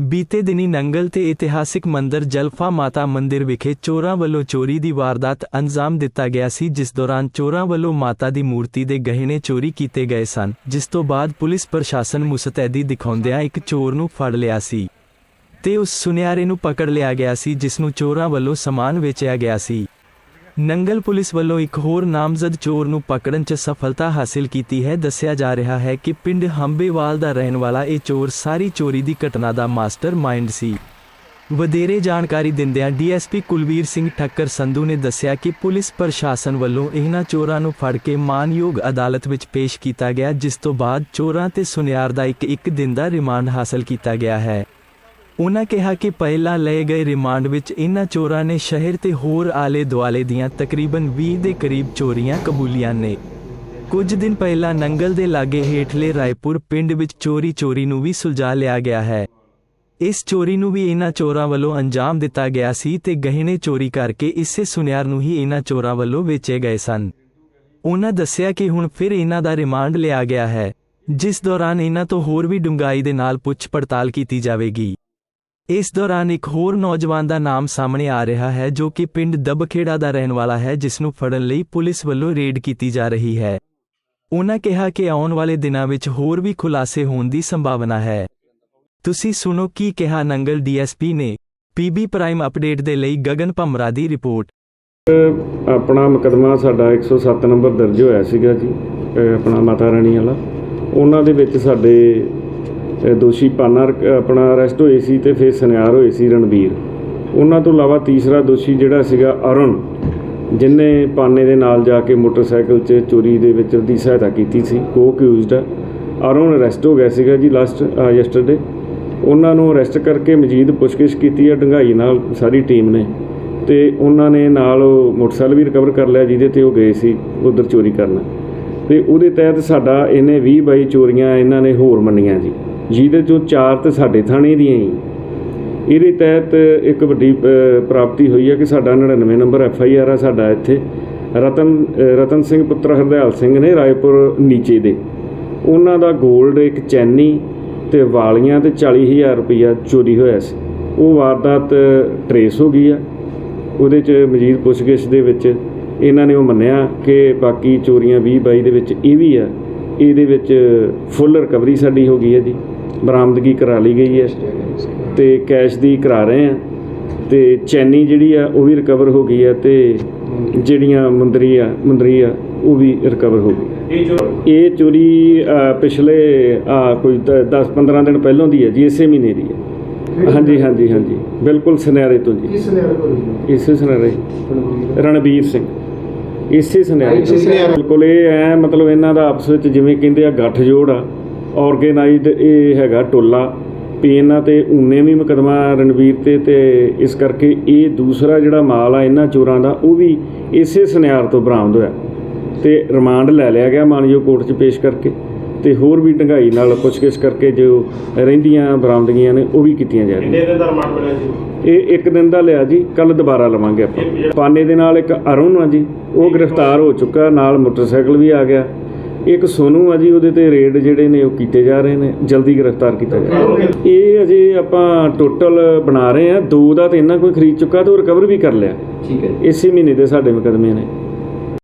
ਬੀਤੇ ਦਿਨੀ ਨੰਗਲ ਤੇ ਇਤਿਹਾਸਿਕ ਮੰਦਰ ਜਲਫਾ ਮਾਤਾ ਮੰਦਿਰ ਵਿਖੇ ਚੋਰਾਂ ਵੱਲੋਂ ਚੋਰੀ ਦੀ ਵਾਰਦਾਤ ਅੰਜਾਮ ਦਿੱਤਾ ਗਿਆ ਸੀ, ਜਿਸ ਦੌਰਾਨ ਚੋਰਾਂ ਵੱਲੋਂ ਮਾਤਾ ਦੀ ਮੂਰਤੀ ਦੇ ਗਹਿਣੇ ਚੋਰੀ ਕੀਤੇ ਗਏ ਸਨ, ਜਿਸ ਤੋਂ ਬਾਅਦ ਪੁਲਿਸ ਪ੍ਰਸ਼ਾਸਨ ਮੁਸਤੈਦੀ ਦਿਖਾਉਂਦਿਆਂ ਇੱਕ ਚੋਰ ਨੂੰ ਫੜ ਲਿਆ ਸੀ ਤੇ ਉਸ ਸੁਨਿਆਰੇ ਨੂੰ ਪਕੜ ਲਿਆ ਗਿਆ ਸੀ, ਜਿਸ ਨੂੰ ਚੋਰਾਂ ਵੱਲੋਂ ਸਮਾਨ ਵੇਚਿਆ ਗਿਆ ਸੀ। ਨੰਗਲ ਪੁਲਿਸ ਵੱਲੋਂ ਇੱਕ ਹੋਰ ਨਾਮਜ਼ਦ ਚੋਰ ਨੂੰ ਪਕੜਨ 'ਚ ਸਫਲਤਾ ਹਾਸਿਲ ਕੀਤੀ ਹੈ। ਦੱਸਿਆ ਜਾ ਰਿਹਾ ਹੈ ਕਿ ਪਿੰਡ ਹੰਬੇਵਾਲ ਦਾ ਰਹਿਣ ਵਾਲਾ ਇਹ ਚੋਰ ਸਾਰੀ ਚੋਰੀ ਦੀ ਘਟਨਾ ਦਾ ਮਾਸਟਰ ਮਾਈਂਡ ਸੀ। ਵਧੇਰੇ ਜਾਣਕਾਰੀ ਦਿੰਦਿਆਂ ਡੀਐਸਪੀ ਕੁਲਵੀਰ ਸਿੰਘ ਠੱਕਰ ਸੰਧੂ ਨੇ ਦੱਸਿਆ ਕਿ ਪੁਲਿਸ ਪ੍ਰਸ਼ਾਸਨ ਵੱਲੋਂ ਇਹਨਾਂ ਚੋਰਾਂ ਨੂੰ ਫੜ ਕੇ ਮਾਨਯੋਗ ਅਦਾਲਤ ਵਿੱਚ ਪੇਸ਼ ਕੀਤਾ ਗਿਆ, ਜਿਸ ਤੋਂ ਬਾਅਦ ਚੋਰਾਂ ਤੇ ਸੁਨਿਆਰ ਦਾ ਇੱਕ ਇੱਕ ਦਿਨ ਦਾ ਰਿਮਾਂਡ ਹਾਸਲ ਕੀਤਾ ਗਿਆ ਹੈ। ਉਨ੍ਹਾਂ ਕਿਹਾ ਕਿ ਪਹਿਲਾਂ ਲਏ ਗਏ ਰਿਮਾਂਡ ਵਿੱਚ ਇਹਨਾਂ ਚੋਰਾਂ ਨੇ ਸ਼ਹਿਰ ਤੇ ਹੋਰ ਆਲੇ ਦੁਆਲੇ ਦੀਆਂ ਤਕਰੀਬਨ 20 ਦੇ ਕਰੀਬ ਚੋਰੀਆਂ ਕਬੂਲੀਆਂ ਨੇ। ਕੁਝ ਦਿਨ ਪਹਿਲਾਂ ਨੰਗਲ ਦੇ ਲਾਗੇ ਹੇਠਲੇ ਰਾਏਪੁਰ ਪਿੰਡ ਵਿੱਚ ਚੋਰੀ ਚੋਰੀ ਨੂੰ ਵੀ ਸੁਲਝਾ ਲਿਆ ਗਿਆ ਹੈ। ਇਸ ਚੋਰੀ ਨੂੰ ਵੀ ਇਹਨਾਂ ਚੋਰਾਂ ਵੱਲੋਂ ਅੰਜਾਮ ਦਿੱਤਾ ਗਿਆ ਸੀ ਤੇ ਗਹਿਣੇ ਚੋਰੀ ਕਰਕੇ ਇਸੇ ਸੁਨਿਆਰ ਨੂੰ ਹੀ ਇਹਨਾਂ ਚੋਰਾਂ ਵੱਲੋਂ ਵੇਚੇ ਗਏ ਸਨ। ਉਹਨਾਂ ਦੱਸਿਆ ਕਿ ਹੁਣ ਫਿਰ ਇਹਨਾਂ ਦਾ ਰਿਮਾਂਡ ਲਿਆ ਗਿਆ ਹੈ, ਜਿਸ ਦੌਰਾਨ ਇਹਨਾਂ ਤੋਂ ਹੋਰ ਵੀ ਡੂੰਘਾਈ ਦੇ ਨਾਲ ਪੁੱਛ ਪੜਤਾਲ ਕੀਤੀ ਜਾਵੇਗੀ। ਇਸ ਦੌਰਾਨ ਇੱਕ ਹੋਰ ਨੌਜਵਾਨ ਦਾ ਨਾਮ ਸਾਹਮਣੇ ਆ ਰਿਹਾ ਹੈ ਜੋ ਕਿ ਪਿੰਡ ਦਬਖੇੜਾ ਦਾ ਰਹਿਣ ਵਾਲਾ ਹੈ, ਜਿਸ ਨੂੰ ਫੜਨ ਲਈ ਪੁਲਿਸ ਵੱਲੋਂ ਰੇਡ ਕੀਤੀ ਜਾ ਰਹੀ ਹੈ। ਉਨ੍ਹਾਂ ਕਿਹਾ ਕਿ ਆਉਣ ਵਾਲੇ ਦਿਨਾਂ ਵਿੱਚ ਹੋਰ ਵੀ ਖੁਲਾਸੇ ਹੋਣ ਦੀ ਸੰਭਾਵਨਾ ਹੈ। ਤੁਸੀਂ ਸੁਣੋ ਕੀ ਕਿਹਾ ਨੰਗਲ ਡੀਐਸਪੀ ਨੇ। ਪੀਬੀ ਪ੍ਰਾਈਮ ਅਪਡੇਟ ਦੇ ਲਈ ਗਗਨ ਭਮਰਾ ਦੀ ਰਿਪੋਰਟ। ਆਪਣਾ ਮੁਕਦਮਾ ਸਾਡਾ 107 ਨੰਬਰ ਦਰਜ ਹੋਇਆ ਸੀਗਾ ਜੀ ਆਪਣਾ ਮਾਤਾ ਰਾਣੀ ਵਾਲਾ। ਉਹਨਾਂ ਦੇ ਵਿੱਚ ਸਾਡੇ ਦੋਸ਼ੀ ਪਾਨਾ ਰ- ਆਪਣਾ ਅਰੈਸਟ ਹੋਏ ਸੀ ਤੇ ਫਿਰ ਸੁਨਿਆਰ ਹੋਏ ਸੀ ਰਣਬੀਰ। ਉਹਨਾਂ ਤੋਂ ਇਲਾਵਾ ਤੀਸਰਾ ਦੋਸ਼ੀ ਜਿਹੜਾ ਸੀਗਾ ਅਰੁਣ, ਜਿਨੇ ਪਾਨੇ ਦੇ ਨਾਲ ਜਾ ਕੇ ਮੋਟਰਸਾਈਕਲ 'ਚ ਚੋਰੀ ਦੇ ਵਿੱਚ ਉਹਦੀ ਸਹਾਇਤਾ ਕੀਤੀ ਸੀ ਕੋ ਅਕਿਊਜ਼ਡ ਆ। ਅਰੁਣ ਅਰੈਸਟ ਹੋ ਗਿਆ ਸੀਗਾ ਜੀ ਲਾਸਟ ਯੈਸਟਰਡੇ ਉਹਨਾਂ ਨੂੰ ਅਰੈਸਟ ਕਰਕੇ ਮਜੀਦ ਪੁੱਛਗਿੱਛ ਕੀਤੀ ਆ ਡੰਗਾਈ ਨਾਲ ਸਾਰੀ ਟੀਮ ਨੇ। ਤੇ ਉਹਨਾਂ ਨੇ ਨਾਲ ਉਹ ਮੋਟਰਸਾਈਕਲ ਵੀ ਰਿਕਵਰ ਕਰ ਲਿਆ, ਜਿਹਦੇ ਤੇ ਉਹ ਗਏ ਸੀ ਉਧਰ ਚੋਰੀ ਕਰਨ। ਤੇ ਉਹਦੇ ਤਹਿਤ ਸਾਡਾ ਇਹਨੇ 20 22 ਚੋਰੀਆਂ ਇਹਨਾਂ ਨੇ ਹੋਰ ਮੰਨੀਆਂ ਜੀ। ਜਿਹਦੇ ਚੋਂ ਚਾਰ ਤੇ ਸਾਡੇ ਥਾਣੇ ਦੀਆਂ ਹੀ। ਇਹਦੇ ਤਹਿਤ ਇੱਕ ਵੱਡੀ ਅ, ਪ੍ਰਾਪਤੀ ਹੋਈ ਹੈ ਕਿ ਸਾਡਾ 99 ਨੰਬਰ ਐਫ ਆਈ ਆਰ ਆ ਸਾਡਾ ਇੱਥੇ। ਰਤਨ ਰਤਨ ਸਿੰਘ ਪੁੱਤਰ ਹਰਦਿਆਲ ਸਿੰਘ ਨੇ ਰਾਏਪੁਰ ਨੀਚੇ ਦੇ। ਉਹਨਾਂ ਦਾ 골ਡ ਇੱਕ ਚੈਨੀ ਤੇ ਵਾਲੀਆਂ ਤੇ 40000 ਰੁਪਈਆ ਚੋਰੀ ਹੋਇਆ ਸੀ। ਉਹ ਵਾਰਦਾਤ ਟਰੇਸ ਹੋ ਗਈ ਆ। ਉਹਦੇ ਚ ਮਜੀਦ ਪੁੱਛਗਿੱਛ ਦੇ ਵਿੱਚ ਇਹਨਾਂ ਨੇ ਉਹ ਮੰਨਿਆ ਕਿ ਬਾਕੀ ਚੋਰੀਆਂ 20 22 ਦੇ ਵਿੱਚ ਇਹ ਵੀ ਆ। ਇਹਦੇ ਵਿੱਚ ਫੁੱਲ ਰਿਕਵਰੀ ਸਾਡੀ ਹੋ ਗਈ ਹੈ ਜੀ। ਬਰਾਮਦਗੀ ਕਰਾ ਲਈ ਗਈ ਹੈ ਤੇ ਕੈਸ਼ ਦੀ ਕਰਾ ਰਹੇ ਆ ਤੇ ਚੈਨੀ ਜਿਹੜੀ ਆ ਉਹ ਵੀ ਰਿਕਵਰ ਹੋ ਗਈ ਆ ਤੇ ਜਿਹੜੀਆਂ ਮੁੰਦਰੀ ਆ ਮੁੰਦਰੀ ਆ ਉਹ ਵੀ ਰਿਕਵਰ ਹੋ ਗਈ। ਇਹ ਚੋਰੀ? ਪਿਛਲੇ ਕੋਈ 10-15 ਦਿਨ ਪਹਿਲਾਂ ਦੀ ਹੈ ਜੀ ਇਸੇ ਮਹੀਨੇ ਦੀ ਹੈ। ਹਾਂਜੀ ਹਾਂਜੀ ਹਾਂਜੀ। ਬਿਲਕੁਲ ਸੁਨਿਆਰੇ ਤੋਂ ਜੀ। ਇਸੇ ਸੁਨਿਆਰੇ। ਰਣਬੀਰ। ਸਿੰਘ। ਇਸੇ ਸੁਨਿਆਰੇ। ਬਿਲਕੁਲ ਇਹ ਐ ਮਤਲਬ ਇਹਨਾਂ ਦਾ ਆਪਸ ਵਿੱਚ ਜਿਵੇਂ ਕਹਿੰਦੇ ਆ ਗੱਠ ਜੋੜ ਆ। ਆਰਗੇਨਾਈਜ਼ਡ ਇਹ ਹੈਗਾ ਟੋਲਾ ਵੀ ਇਹਨਾਂ ਤੇ ਊਨੇ ਵੀ ਮੁਕਦਮਾ ਰਣਵੀਰ ਤੇ ਤੇ ਇਸ ਕਰਕੇ ਇਹ ਦੂਸਰਾ ਜਿਹੜਾ ਮਾਲ ਆ ਇਹਨਾਂ ਚੋਰਾਂ ਦਾ ਉਹ ਵੀ ਇਸੇ ਸੁਨਿਆਰ ਤੋਂ ਬਰਾਮਦ ਹੋਇਆ। ਤੇ ਰਿਮਾਂਡ ਲੈ ਲਿਆ ਗਿਆ ਮਾਨਯੋਗ ਕੋਰਟ 'ਚ ਪੇਸ਼ ਕਰਕੇ ਤੇ ਹੋਰ ਵੀ ਢੰਗਾਈ ਨਾਲ ਪੁੱਛਗਿੱਛ ਕਰਕੇ ਜੋ ਰਹਿੰਦੀਆਂ ਬਰਾਮਦਗੀਆਂ ਨੇ ਉਹ ਵੀ ਕੀਤੀਆਂ ਜਾ ਰਹੀਆਂ। ਕਿੰਨੇ ਦਿਨ ਦਾ ਰਿਮਾਂਡ ਮਿਲਿਆ ਜੀ? ਇਹ ਇੱਕ ਦਿਨ ਦਾ ਲਿਆ ਜੀ ਕੱਲ ਦੁਬਾਰਾ ਲਵਾਂਗੇ ਆਪਾਂ। ਪਾਨੇ ਦੇ ਨਾਲ ਇੱਕ ਅਰੁਣ ਆ ਜੀ ਉਹ ਗ੍ਰਿਫਤਾਰ ਹੋ ਚੁੱਕਾ ਨਾਲ ਮੋਟਰਸਾਈਕਲ ਵੀ ਆ ਗਿਆ। ਇੱਕ ਸੋਨੂ ਆ ਜੀ ਉਹਦੇ ਤੇ ਰੇਡ ਜਿਹੜੇ ਨੇ ਉਹ ਕੀਤੇ ਜਾ ਰਹੇ ਨੇ ਜਲਦੀ ਗ੍ਰਿਫਤਾਰ ਕੀਤਾ ਜਾਏਗਾ ਇਹ ਅਜੇ ਆਪਾਂ ਟੋਟਲ ਬਣਾ ਰਹੇ ਆ ਦੋ ਦਾ ਤੇ ਇਹਨਾਂ ਕੋਈ ਖਰੀਦ ਚੁੱਕਾ ਤੇ ਉਹ ਰਿਕਵਰ ਵੀ ਕਰ ਲਿਆ। ਠੀਕ ਹੈ ਇਸੇ ਮਹੀਨੇ ਦੇ ਸਾਡੇ ਮੁਕਦਮੇ ਨੇ।